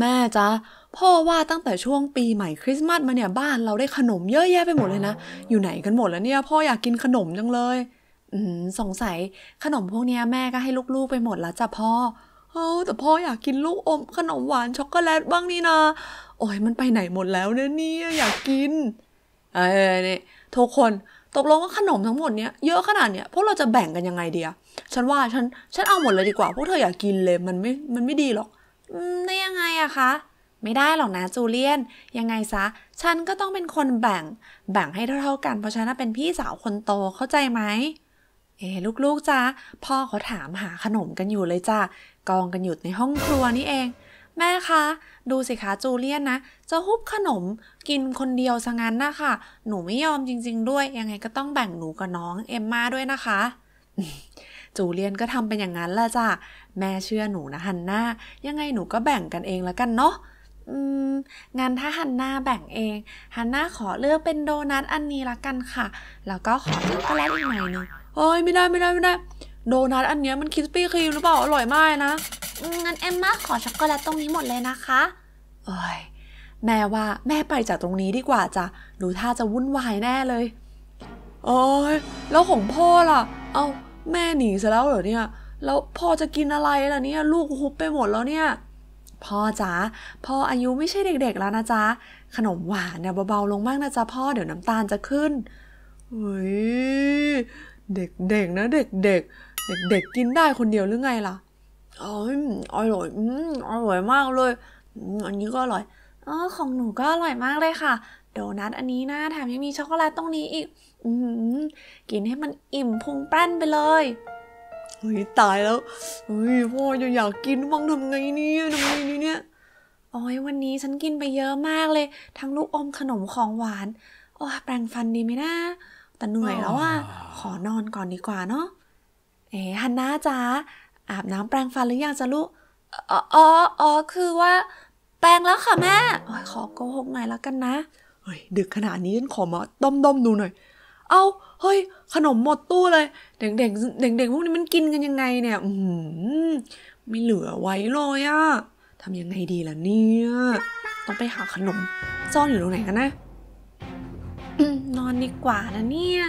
แม่จ๊ะพ่อว่าตั้งแต่ช่วงปีใหม่คริสต์มาสมาเนี่ยบ้านเราได้ขนมเยอะแยะไปหมดเลยนะ อยู่ไหนกันหมดแล้วเนี่ย พ่ออยากกินขนมจังเลย อืมสงสัยขนมพวกเนี้ยแม่ก็ให้ลูกๆไปหมดแล้วจ้ะพ่อเอ้าแต่พ่ออยากกินลูกอมขนมหวานช็อกโกแลตบ้างนี่นะโอ้ยมันไปไหนหมดแล้วเนี่ยเนี่ยอยากกิน เอ้ยนี่ทุกคนตกลงว่าขนมทั้งหมดเนี้ยเยอะขนาดเนี้ยพวกเราจะแบ่งกันยังไงเดียฉันว่าฉันฉันเอาหมดเลยดีกว่า พวกเธออยากกินเลยมันไม่มันไม่ดีหรอก ได้ยังไงอะคะ ไม่ได้หรอกนะจูเลียน ยังไงซะ ฉันก็ต้องเป็นคนแบ่ง แบ่งให้เท่าๆกัน เพราะฉันเป็นพี่สาวคนโตเข้าใจไหม เอ๊ะลูกๆจ้าพ่อเขาถามหาขนมกันอยู่เลยจ้ากองกันอยู่ในห้องครัวนี่เอง แม่คะ ดูสิคะจูเลียนนะจะฮุบขนมกินคนเดียวซะงั้นนะคะหนูไม่ยอมจริง ๆ ด้วย ยังไงก็ต้องแบ่งหนูกับน้องเอมมาด้วยนะคะ จูเลียนก็ทำเป็นอย่างนั้นแหละจ้ะ แม่เชื่อหนูนะฮันน่ายังไงหนูก็แบ่งกันเองแล้วกันเนาะอืมงั้นถ้าฮันน่าแบ่งเอง ฮันน่าขอเลือกเป็นโดนัทอันนี้ละกันค่ะ แล้วก็ขอช็อกโกแลตอีกหน่อยหนึงเอ้ยไม่ได้ไม่ได้ไม่ได้ โดนัทอันเนี้ยมันคิสปี้ครีมหรือเปล่าอร่อยมากนะอืมงั้นเอมมาขอช็อกโกแลตตรงนี้หมดเลยนะคะเอ้ยแม่ว่าแม่ไปจากตรงนี้ดีกว่าจ้ะดูท่าจะวุ่นวายแน่เลย โอ้ยแล้วของพ่อล่ะ เอ้า แม่หนีซะแล้วเหรอเนี่ย แล้วพ่อจะกินอะไรล่ะเนี่ย ลูกฮุบไปหมดแล้วเนี่ย พ่อจ๋า พ่ออายุไม่ใช่เด็กๆแล้วนะจ๊ะ ขนมหวานเนี่ยเบาๆลงมากนะจ๊ะพ่อเดี๋ยวน้ำตาลจะขึ้นเฮ้ยเด็กๆนะเด็กๆ เด็กๆกินได้คนเดียวหรือไงล่ะอ๋ออร่อยอืมอร่อยมากเลย อันนี้ก็อร่อยอ๋อของหนูก็อร่อยมากเลยค่ะ โดนัทอันนี้นะแถมยังมีช็อกโกแลตตรงนี้อีก อืมกินให้มันอิ่มพุงแป้นไปเลยเฮ้ยตายแล้วเฮ้ยพ่อจะอยากกินบ้างทำไงเนี่ยทำไงดีเนี่ยโอ้ยวันนี้ฉันกินไปเยอะมากเลย ทั้งลูกอมขนมของหวานโอ้ยแปรงฟันดีไหมนะแต่เหนื่อยแล้วอะขอนอนก่อนดีกว่าเนาะเอ๋ฮันน่าจ๊ะอาบน้ำแปรงฟันหรือยังจ๊ะลูกอ๋ออ๋ออ๋อคือว่า แปรงแล้วค่ะแม่โอ้ยขอโกหกหน่อยแล้วกันนะเฮ้ยดึกขนาดนี้ฉันขอมาด้อมๆดูหน่อย เอาเฮ้ย ขนมหมดตู้เลย เด็กๆเด็กๆพวกนี้มันกินกันยังไงเนี่ยอืมไม่เหลือไว้เลยอะทำยังไงดีล่ะเนี่ย ต้องไปหาขนมซ่อนอยู่ตรงไหนกันนะนอนดีกว่านะเนี่ย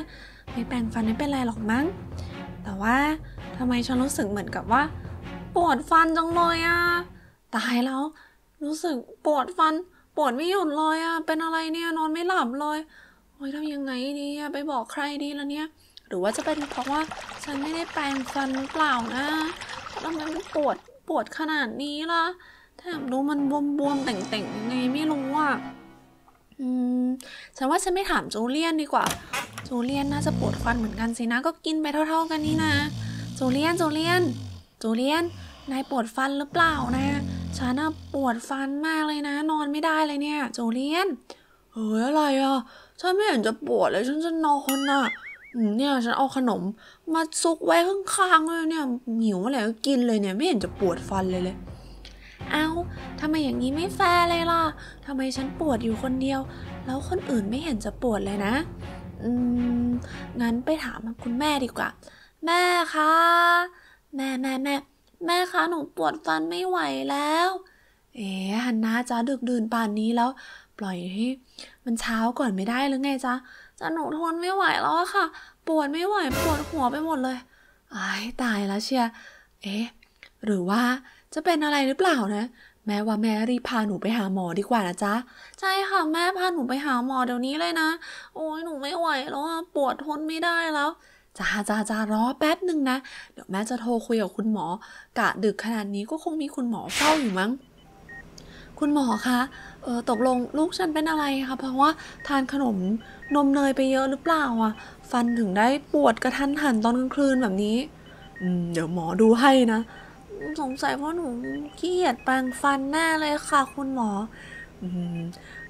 ไม่แปรงฟันไม่เป็นไรหรอกมั้ง แต่ว่าทำไมฉันรู้สึกเหมือนกับว่า ปวดฟันจังเลยอะตายแล้ว รู้สึกปวดฟัน วดไม่หยุดเลยอะเป็นอะไรเนี่ยนอนไม่หลับเลยโอ้ยทำยังไงดีอะไปบอกใครดีละเนี่ย หรือว่าจะเป็นเพราะว่าฉันไม่ได้แปรงฟันเปล่านะทำไมมันปวดปวดขนาดนี้ล่ะแถมดูมันบวมๆแต่งๆยังไงไม่รู้อะอืมฉันว่าฉันไม่ถามจูเลียนดีกว่า จูเลียนน่าจะปวดฟันเหมือนกันสินะ ก็กินไปเท่า ๆกันนี่นะ จูเลียนจูเลียนจูเลียนนายปวดฟันหรือเปล่านะ ฉันปวดฟันมากเลยนะ นอนไม่ได้เลยเนี่ย โจเลียน เฮ้ยอะไรอะ ฉันไม่เห็นจะปวดเลย ฉันจะนอนอะเนี่ยฉันเอาขนมมาซุกไว้ข้างๆเลยเนี่ยหิวอะไรก็กินเลยเนี่ยไม่เห็นจะปวดฟันเลยเลย เอาทำไมอย่างนี้ไม่แฟร์เลยล่ะทำไมฉันปวดอยู่คนเดียว แล้วคนอื่นไม่เห็นจะปวดเลยนะอืมงั้นไปถามคุณแม่ดีกว่า แม่คะแม่แม่แม่ แม่คะหนูปวดฟันไม่ไหวแล้ว เอ๊ะฮันนาจ้าดึกดื่นป่านนี้แล้ว ปล่อยให้มันเช้าก่อนไม่ได้หรือไงจ๊ะจะหนูทนไม่ไหวแล้วอะค่ะ ปวดไม่ไหวปวดหัวไปหมดเลยอายตายแล้วเชียร์เอ๊ะหรือว่าจะเป็นอะไรหรือเปล่านะ แม่ว่าแม่รีบพาหนูไปหาหมอดีกว่านะจ๊ะ ใช่ค่ะแม่พาหนูไปหาหมอเดี๋ยวนี้เลยนะ โอ้ยหนูไม่ไหวแล้วอะปวดทนไม่ได้แล้ว จ้าจ้าจ้ารอแป๊บหนึ่งนะ เดี๋ยวแม่จะโทรคุยกับคุณหมอ กะดึกขนาดนี้ก็คงมีคุณหมอเฝ้าอยู่มั้ง คุณหมอคะเออตกลงลูกฉันเป็นอะไรคะเพราะว่าทานขนมนมเนยไปเยอะหรือเปล่าอะ ฟันถึงได้ปวดกระทันหันตอนกลางคืนแบบนี้อืมเดี๋ยวหมอดูให้นะ สงสัยเพราะหนูขี้เกียจแปรงฟันแน่เลยค่ะคุณหมออืม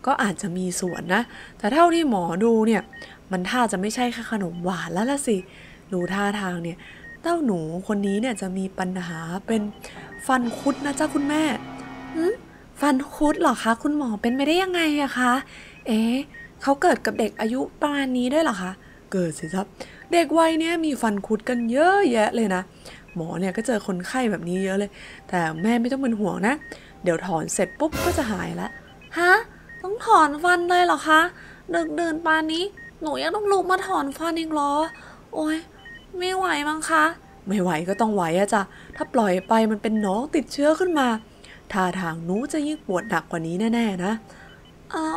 ก็อาจจะมีส่วนนะ แต่เท่าที่หมอดูเนี่ย มันท่าจะไม่ใช่แค่ขนมหวานแล้วล่ะสิดูท่าทางเนี่ยเต้าหนูคนนี้เนี่ยจะมีปัญหาเป็นฟันคุดนะจ๊ะคุณแม่ฟันคุดเหรอคะ คุณหมอเป็นไปได้ยังไงอะคะ เอ๊ะเขาเกิดกับเด็กอายุประมาณนี้ด้วยเหรอคะ เกิดสิครับ เด็กวัยเนี้ยมีฟันคุดกันเยอะแยะเลยนะ หมอเนี่ยก็เจอคนไข้แบบนี้เยอะเลย แต่แม่ไม่ต้องเป็นห่วงนะ เดี๋ยวถอนเสร็จปุ๊บก็จะหายล้วฮะ ต้องถอนฟันเลยเหรอคะดึกเดินปานนี้ หนูยังต้องลุกมาถอนฟันอีกเหรอ โอ้ยไม่ไหวมั้งคะ ไม่ไหวก็ต้องไหวอะจ้ะ ถ้าปล่อยไปมันเป็นน้องติดเชื้อขึ้นมา ท่าทางหนูจะยิ่งปวดหนักกว่านี้แน่ ๆ นะ เอา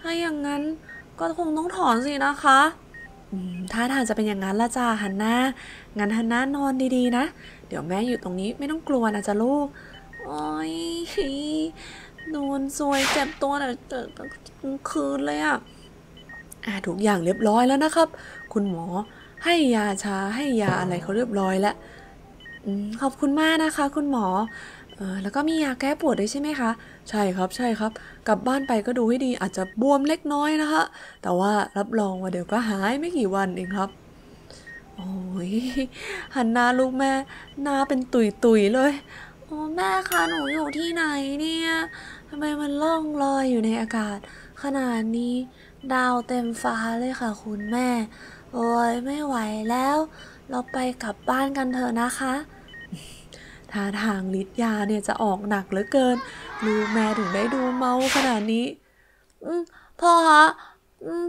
ถ้าอย่างนั้นก็คงต้องถอนสินะคะท่าทางจะเป็นอย่างนั้นละจ้าฮันนางั้นฮันนานอนดีๆนะ เดี๋ยวแม่อยู่ตรงนี้ไม่ต้องกลัวนะจ๊ะลูก โอ้ยโดนซวยเจ็บตัวแต่กลางคืนเลยอะอ่า ทุกอย่างเรียบร้อยแล้วนะครับ คุณหมอให้ยาชาให้ยาอะไรเขาเรียบร้อยแล้วอขอบคุณมากนะคะ คุณหมอออแล้วก็มียาแก้ปวดด้วยใช่ไหมคะ ใช่ครับใช่ครับ กลับบ้านไปก็ดูให้ดีอาจจะบวมเล็กน้อยนะคะ แต่ว่ารับรองว่าเดี๋ยวก็หายไม่กี่วันเองครับ โอ้ยหันหน้าลูกแม่หน้าเป็นตุยตุยเลยโอ้แม่คะหนูอยู่ที่ไหนเนี่ยทำไมมันล่องลอยอยู่ในอากาศ ขนาดนี้ดาวเต็มฟ้าเลยค่ะคุณแม่ โอ้ยไม่ไหวแล้ว เราไปกลับบ้านกันเถอะนะคะท่าทางฤทธิ์ยาเนี่ยจะออกหนักเหลือเกิน ลูกแม่ถึงได้ดูเมาขนาดนี้พ่อคะ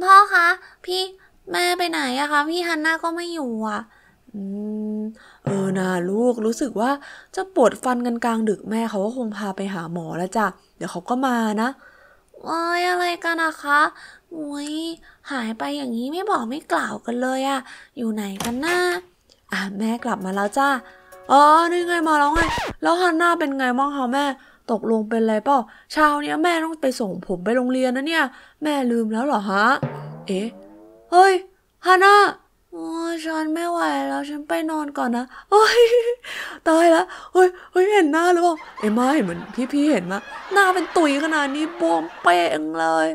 พ่อคะ พี่แม่ไปไหนอะคะ พี่ฮันน่าก็ไม่อยู่อะอเออนะลูกรู้สึกว่าจะปวดฟันกันกลางดึกแม่เขาก็คงพาไปหาหมอแล้วจ้ะ เดี๋ยวเขาก็มานะโอ้ยอะไรกันนะคะ อ้ยหายไปอย่างนี้ไม่บอกไม่กล่าวกันเลยอะอยู่ไหนกันนะอะแม่กลับมาแล้วจ้าอ๋อนี่ไงมาแล้วไง แล้วฮันน่าเป็นไงบ้างคะแม่ ตกลงเป็นอะไรเปล่าเช้าเนี้ยแม่ต้องไปส่งผมไปโรงเรียนนะเนี่ย แม่ลืมแล้วเหรอฮะ เอ๊ะ เฮ้ยฮันน่าโอ้ฉันไม่ไหวแล้วฉันไปนอนก่อนนะเฮ้ยตายละเฮ้ยเฮ้ยเห็นหน้าหรือเปล่าเอ็มมาเหมือนพี่ๆเห็นมาหน้าเป็นตุยขนาดนี้บวมเป่งเลย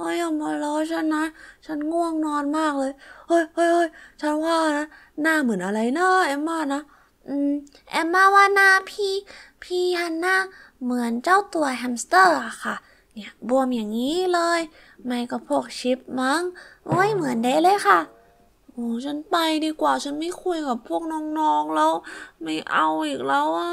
โอ้ยอย่ามาล้อฉันนะ ฉันง่วงนอนมากเลย เฮ้ยเฮ้ยเฮ้ยฉันว่านะ หน้าเหมือนอะไรนะเอมมานะ อืมแอมมาว่าหน้าพี่ พี่ฮันน่าเหมือนเจ้าตัวแฮมสเตอร์อะค่ะ เนี่ยบวมอย่างนี้เลย ไม่ก็พวกชิปมั้งโอ้ยเหมือนเด้เลยค่ะโอ้ฉันไปดีกว่า ฉันไม่คุยกับพวกน้องๆแล้ว ไม่เอาอีกแล้วอะ